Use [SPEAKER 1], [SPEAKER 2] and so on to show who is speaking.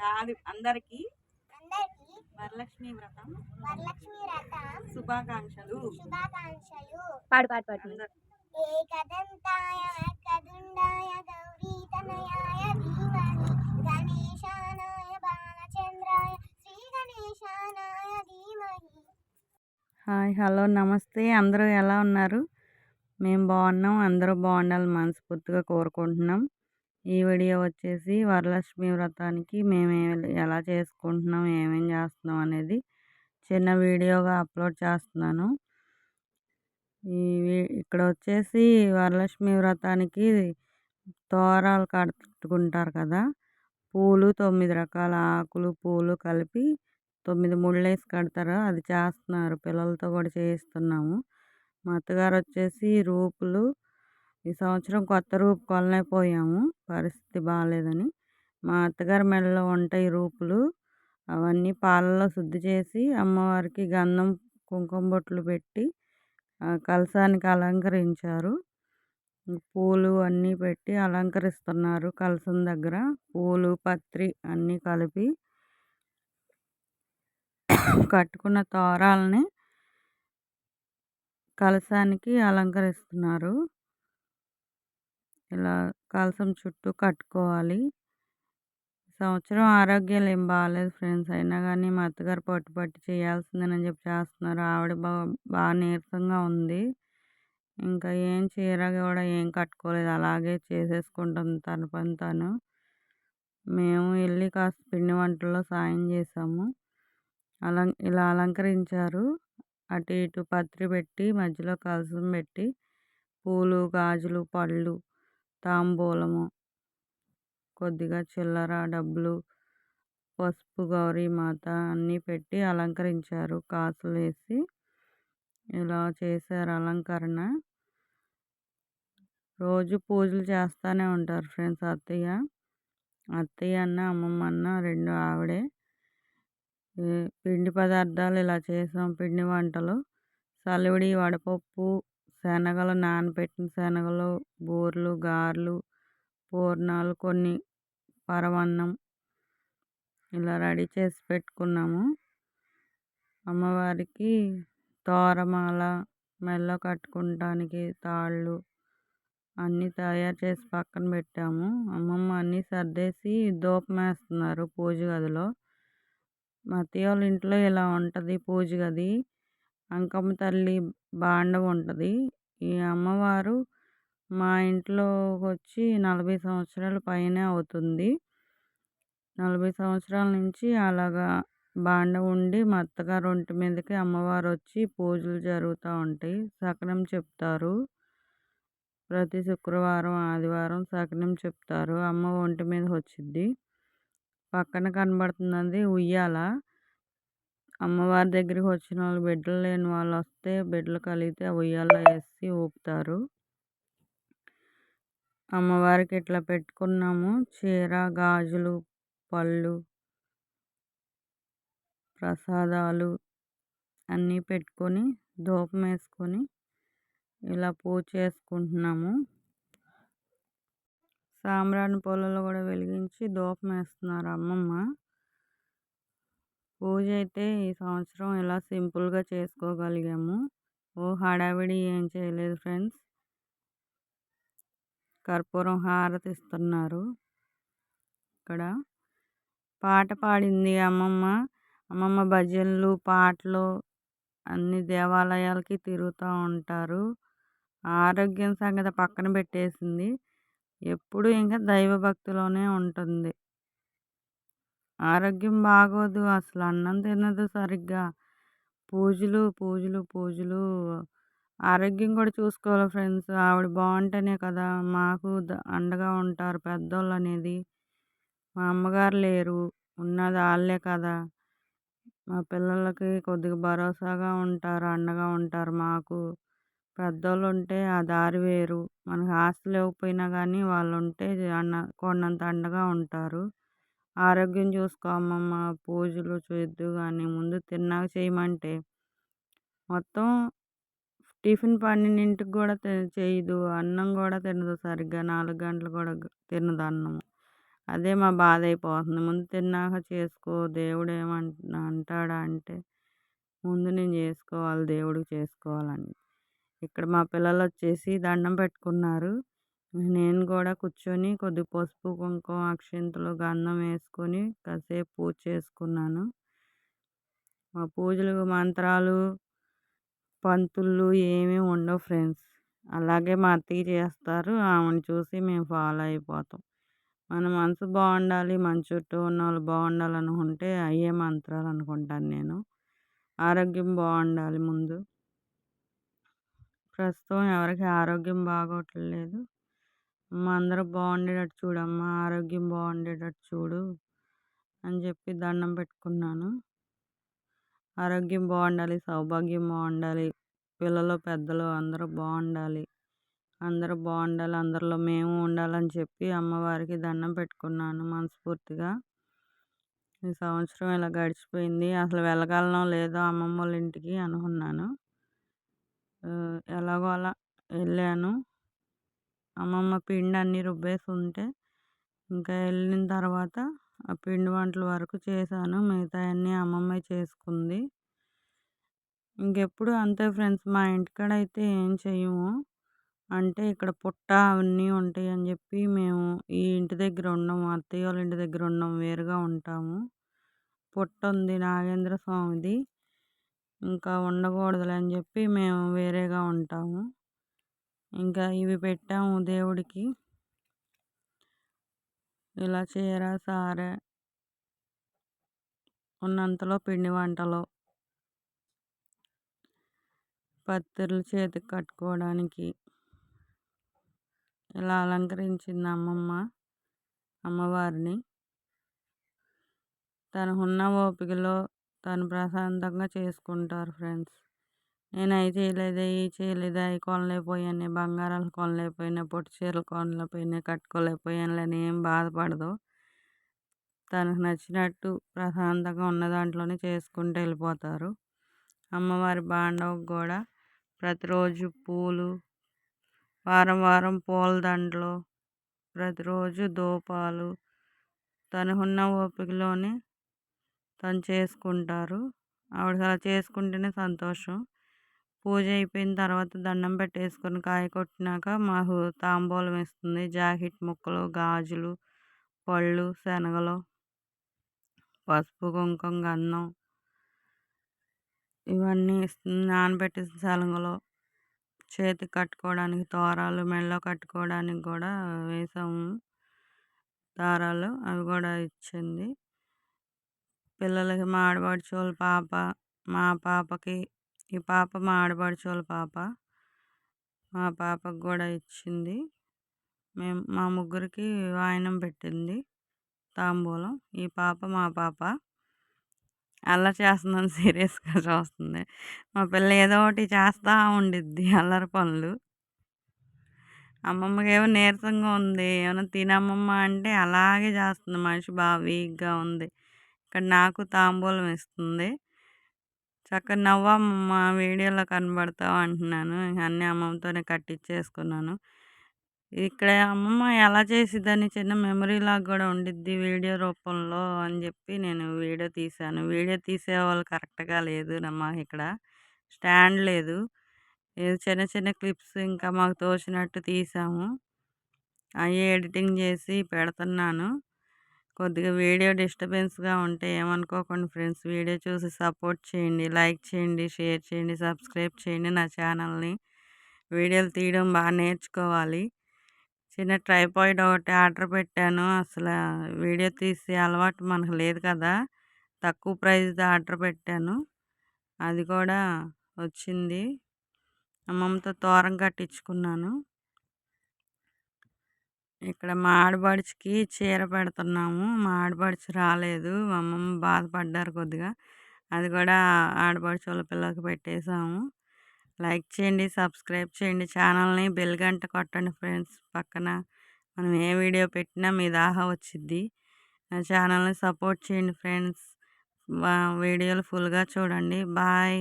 [SPEAKER 1] కాదు అందరికీ
[SPEAKER 2] అందరికీ
[SPEAKER 1] వరలక్ష్మి వ్రతం
[SPEAKER 2] వరలక్ష్మి వ్రతం
[SPEAKER 1] శుభాకాంక్షలు.
[SPEAKER 2] శుభాకాంక్షలు.
[SPEAKER 3] పాడు పాడు పాడు.
[SPEAKER 2] ఏకదంతాయ ఏకదుండాయ గౌరీతనయాయ ధీమహి గణేశానాయ బాలచంద్రాయ శ్రీ గణేశానాయ ధీమహి
[SPEAKER 1] హాయ్ హలో నమస్తే. అందరూ ఎలా ఉన్నారు? మేము బాగున్నాం. అందరూ బాగుండాలి మనస్ఫూర్తిగా కోరుకుంటున్నాం. ఈ వీడియో వచ్చేసి వరలక్ష్మి వ్రతానికి మేము ఎలా చేసుకుంటున్నాం ఏమేం చేస్తున్నాం అనేది చిన్న వీడియోగా అప్లోడ్ చేస్తున్నాను. ఈ ఇక్కడ వచ్చేసి వరలక్ష్మి వ్రతానికి తోరాలు కట్టుకుంటారు కదా పూలు తొమ్మిది రకాల ఆకులు పూలు కలిపి తొమ్మిది ముళ్ళేసి కడతారు. అది చేస్తున్నారు. పిల్లలతో కూడా చేయిస్తున్నాము. మా అత్తగారు వచ్చేసి రూపులు ఈ సంవత్సరం కొత్త రూపు కొనలేకపోయాము పరిస్థితి బాగాలేదని మా అత్తగారి మెడలో ఉంటాయి రూపులు. అవన్నీ పాలలో శుద్ధి చేసి అమ్మవారికి గంధం కుంకుమ బొట్లు పెట్టి కలశానికి అలంకరించారు. పూలు అన్నీ పెట్టి అలంకరిస్తున్నారు కలశం దగ్గర. పూలు పత్రి అన్నీ కలిపి కట్టుకున్న తోరాలని కలశానికి అలంకరిస్తున్నారు. ఇలా కలసం చుట్టూ కట్టుకోవాలి. సంవత్సరం ఆరోగ్యాలు ఏం బాగాలేదు ఫ్రెండ్స్. అయినా కానీ మా అత్తగారు పట్టు పట్టి చేయాల్సిందేనని చెప్పి చేస్తున్నారు. ఆవిడ బాగా బాగా నీరసంగా ఉంది. ఇంకా ఏం చీర కూడా ఏం కట్టుకోలేదు. అలాగే చేసేసుకుంటుంది తన పని తను. మేము వెళ్ళి కాస్త పిండి వంటల్లో సాయం చేసాము అలం ఇలా అలంకరించారు. అటు ఇటు పత్రి పెట్టి మధ్యలో కలసం పెట్టి పూలు గాజులు పళ్ళు తాంబూలము కొద్దిగా చిల్లర డబ్బులు పసుపు గౌరీ మాత అన్నీ పెట్టి అలంకరించారు. కాసులు వేసి ఇలా చేశారు అలంకరణ. రోజు పూజలు చేస్తూనే ఉంటారు ఫ్రెండ్స్ అత్తయ్య. అత్తయ్య అన్న అమ్మమ్మ అన్న రెండు ఆవిడే. పిండి పదార్థాలు ఇలా చేసాం పిండి వంటలు. సలివిడి వడపప్పు శనగలు నానబెట్టిన శనగలు బూరెలు గారెలు పూర్ణాలు కొన్ని పరమాన్నం ఇలా రెడీ చేసి పెట్టుకున్నాము. అమ్మవారికి తోరమాల మెల్ల కట్టుకుంటానికి తాళ్ళు అన్నీ తయారు చేసి పక్కన పెట్టాము. అమ్మమ్మ అన్నీ సర్దేసి ధూపం వేస్తున్నారు పూజ గదిలో. మా వాళ్ళ ఇంట్లో ఇలా ఉంటుంది పూజ గది. అంకమ్మ తల్లి బాండం ఉంటుంది. ఈ అమ్మవారు మా ఇంట్లో వచ్చి నలభై సంవత్సరాల పైనే అవుతుంది. నలభై సంవత్సరాల నుంచి అలాగా బాండ ఉండి మా అత్తగారు ఒంటి మీదకి అమ్మవారు వచ్చి పూజలు జరుగుతూ ఉంటాయి. సకనం చెప్తారు. ప్రతి శుక్రవారం ఆదివారం సకనం చెప్తారు. అమ్మ ఒంటి మీద వచ్చిద్ది. పక్కన కనబడుతున్నది ఉయ్యాల. అమ్మవారి దగ్గరికి వచ్చిన వాళ్ళు బిడ్డలు లేని వాళ్ళు వస్తే బిడ్డలు కలిగితే ఆ ఉయ్యాల్లో వేసి ఊపుతారు. అమ్మవారికి ఇట్లా పెట్టుకున్నాము. చీర గాజులు పళ్ళు ప్రసాదాలు అన్నీ పెట్టుకొని ధూపం వేసుకొని ఇలా పూజ చేసుకుంటున్నాము. సాంబ్రాణి పొలంలో కూడా వెలిగించి ధూపం వేస్తున్నారు అమ్మమ్మ. పూజ అయితే ఈ సంవత్సరం ఇలా సింపుల్గా చేసుకోగలిగాము? ఓ హడావిడి ఏం చేయలేదు ఫ్రెండ్స్. కర్పూరం హారతి ఇస్తున్నారు ఇక్కడ పాట పాడింది అమ్మమ్మ. అమ్మమ్మ భజనలు పాటలు అన్ని దేవాలయాలకి తిరుగుతూ ఉంటారు. ఆరోగ్యం సంగతి పక్కన పెట్టేసింది. ఎప్పుడు ఇంకా దైవభక్తిలోనే ఉంటుంది. ఆరోగ్యం బాగోదు అసలు అన్నం తినదు సరిగ్గా. పూజలు పూజలు పూజలు. ఆరోగ్యం కూడా చూసుకోవాలి ఫ్రెండ్స్. ఆవిడ బాగుంటేనే కదా మాకు ద- అండగా ఉంటారు పెద్దోళ్ళు అనేది. మా అమ్మగారు లేరు ఉన్నది వాళ్ళే కదా. మా పిల్లలకి కొద్దిగా భరోసాగా ఉంటారు అండగా ఉంటారు మాకు. పెద్దోళ్ళు ఉంటే ఆ దారి వేరు. మనకు ఆస్తి లేకపోయినా కానీ వాళ్ళు ఉంటే అన్న కొండంత అండగా ఉంటారు. ఆరోగ్యం చూసుకో అమ్మమ్మ పూజలు చేద్దు కానీ ముందు తిన్నాక చేయమంటే. మొత్తం టిఫిన్ పన్నెండింటికి కూడా తి- చేయదు అన్నం కూడా తినదు సరిగ్గా నాలుగు గంటలు కూడా తినదు అన్నం అదే మా బాధ అయిపోతుంది. ముందు తిన్నాక చేసుకో దేవుడు ఏమంటున్నా అంటాడా అంటే ముందు నేను చేసుకోవాలి దేవుడికి చేసుకోవాలని. ఇక్కడ మా పిల్లలు వచ్చేసి దండం పెట్టుకున్నారు. నేను కూడా కూర్చొని కొద్ది పసుపు కుంకుమ అక్షింతలు గంధం వేసుకొని కాసేపు పూజ చేసుకున్నాను. మా పూజలు మంత్రాలు పంతులు ఏమీ ఉండవు ఫ్రెండ్స్. అలాగే మా అత్తయ్య చేస్తారు. ఆమెను చూసి మేము ఫాలో అయిపోతాం. మన మనసు బాగుండాలి మన చుట్టూ ఉన్న వాళ్ళు బాగుండాలనుకుంటే అయ్యే మంత్రాలు అనుకుంటాను నేను. ఆరోగ్యం బాగుండాలి ముందు. ప్రస్తుతం ఎవరికి ఆరోగ్యం బాగోట్లేదు. మా అందరూ బాగుండేటట్టు చూడమ్మా ఆరోగ్యం బాగుండేటట్టు చూడు అని చెప్పి దండం పెట్టుకున్నాను. ఆరోగ్యం బాగుండాలి సౌభాగ్యం బాగుండాలి పిల్లలు పెద్దలు అందరూ బాగుండాలి అందరూ బాగుండాలి అందరిలో మేము ఉండాలని చెప్పి అమ్మవారికి దండం పెట్టుకున్నాను మనస్ఫూర్తిగా. ఈ సంవత్సరం ఇలా గడిచిపోయింది. అసలు వెళ్ళగలనో లేదో అమ్మమ్మ వాళ్ళ ఇంటికి అనుకున్నాను. ఎలాగో అలా వెళ్ళాను. అమ్మమ్మ పిండి అన్నీ రుబ్బేసి ఉంటే ఇంకా వెళ్ళిన తర్వాత ఆ పిండి వంటల వరకు చేశాను. మిగతా అన్నీ అమ్మమ్మే చేసుకుంది. ఇంకెప్పుడు అంతే ఫ్రెండ్స్ మా ఇంటికాడ అయితే ఏం చేయము అంటే ఇక్కడ పుట్ట అవన్నీ ఉంటాయి అని చెప్పి మేము ఈ ఇంటి దగ్గర ఉన్నాము అత్తయ్య వాళ్ళ ఇంటి దగ్గర ఉన్నాం వేరుగా ఉంటాము. పుట్ట ఉంది నాగేంద్ర స్వామిది. ఇంకా ఉండకూడదులే అని చెప్పి మేము వేరేగా ఉంటాము. ఇంకా ఇవి పెట్టాము దేవుడికి. ఇలా చీర సారె ఉన్నంతలో పిండి వంటలు. పత్తిర్లు చేతికి కట్టుకోవడానికి. ఇలా అలంకరించింది అమ్మమ్మ అమ్మవారిని. తనకున్న ఓపికలో తను ప్రశాంతంగా చేసుకుంటారు ఫ్రెండ్స్. నేను అవి చేయలేదు ఇవి చేయలేదు. అవి కొనలేకపోయాను బంగారాలు కొనలేకపోయినా పొట్టు చీరలు కొనలేకపోయినా కట్టుకోలేకపోయాను అని ఏం బాధపడదు. తనకు నచ్చినట్టు ప్రశాంతంగా ఉన్న దాంట్లోనే చేసుకుంటూ వెళ్ళిపోతారు. అమ్మవారి బాండవకు కూడా ప్రతిరోజు పూలు వారం వారం పూల దండలు ప్రతిరోజు దూపాలు తనకున్న ఓపికలోనే తను చేసుకుంటారు. ఆవిడ అలా చేసుకుంటేనే సంతోషం. పూజ అయిపోయిన తర్వాత దండం పెట్టేసుకొని కాయ కొట్టినాక మాకు తాంబూలం ఇస్తుంది జాకెట్ ముక్కలు గాజులు పళ్ళు శనగలు పసుపు కుంకుమ గంధం ఇవన్నీ ఇస్తుంది నానబెట్టేసిన శనగలు చేతికి కట్టుకోవడానికి తోరాలు మెడలో కట్టుకోవడానికి కూడా వేసాము. దారాలు అవి కూడా ఇచ్చింది. పిల్లలకి మా ఆడపడుచోళ్ళ పాప మా పాపకి ఈ పాప మా ఆడపడుచోళ్ళ పాప. మా పాపకు కూడా ఇచ్చింది. మేము మా ముగ్గురికి వాయనం పెట్టింది. తాంబూలం. ఈ పాప మా పాప. అల్లరి చేస్తుందని సీరియస్గా చూస్తుంది. మా పిల్ల ఏదో ఒకటి చేస్తూ ఉండిద్ది అల్లరి పనులు. అమ్మమ్మకి ఏమో నీరసంగా ఉంది. ఏమైనా తినమ్మమ్మ అంటే అలాగే చేస్తుంది. మనిషి బాగా వీక్గా ఉంది. ఇక్కడ నాకు తాంబూలం ఇస్తుంది. చక్కగా నవ్వమ్మ వీడియోలో కనబడతావు అంటున్నాను. అన్నీ అమ్మమ్మతోనే కట్టించేసుకున్నాను ఇక్కడ అమ్మమ్మ ఎలా చేసిద్దని చిన్న మెమరీ లాగా కూడా ఉండిద్ది వీడియో రూపంలో అని చెప్పి నేను వీడియో తీశాను. వీడియో తీసేవాళ్ళు కరెక్ట్గా లేదు మాకు ఇక్కడ. స్టాండ్ లేదు. ఏదో చిన్న చిన్న క్లిప్స్ ఇంకా మాకు తోచినట్టు తీసాము. అవి ఎడిటింగ్ చేసి పెడుతున్నాను. కొద్దిగా వీడియో డిస్టర్బెన్స్గా ఉంటే ఏమనుకోకండి ఫ్రెండ్స్. వీడియో చూసి సపోర్ట్ చేయండి లైక్ చేయండి షేర్ చేయండి సబ్స్క్రైబ్ చేయండి నా ఛానల్ని. వీడియోలు తీయడం బాగా నేర్చుకోవాలి. చిన్న ట్రైపాయిడ్ ఒకటి ఆర్డర్ పెట్టాను. అసలు వీడియో తీసే అలవాటు మనకు లేదు కదా. తక్కువ ప్రైస్ది ఆర్డర్ పెట్టాను. అది కూడా వచ్చింది. అమ్మమ్మతో తోరం కట్టించుకున్నాను. ఇక్కడ మా ఆడపడుచుకి చీర పెడుతున్నాము. మా ఆడపడుచు రాలేదు. మా అమ్మమ్మ బాధపడ్డారు కొద్దిగా. అది కూడా ఆడపడుచు వాళ్ళ పిల్లలకి పెట్టేసాము లైక్ చేయండి సబ్స్క్రైబ్ చేయండి ఛానల్ని. బెల్ గంట కొట్టండి ఫ్రెండ్స్. పక్కన మనం ఏ వీడియో పెట్టినా మీ దాహా వచ్చిద్ది. నా ఛానల్ని సపోర్ట్ చేయండి ఫ్రెండ్స్. వీడియోలు ఫుల్గా చూడండి. బాయ్.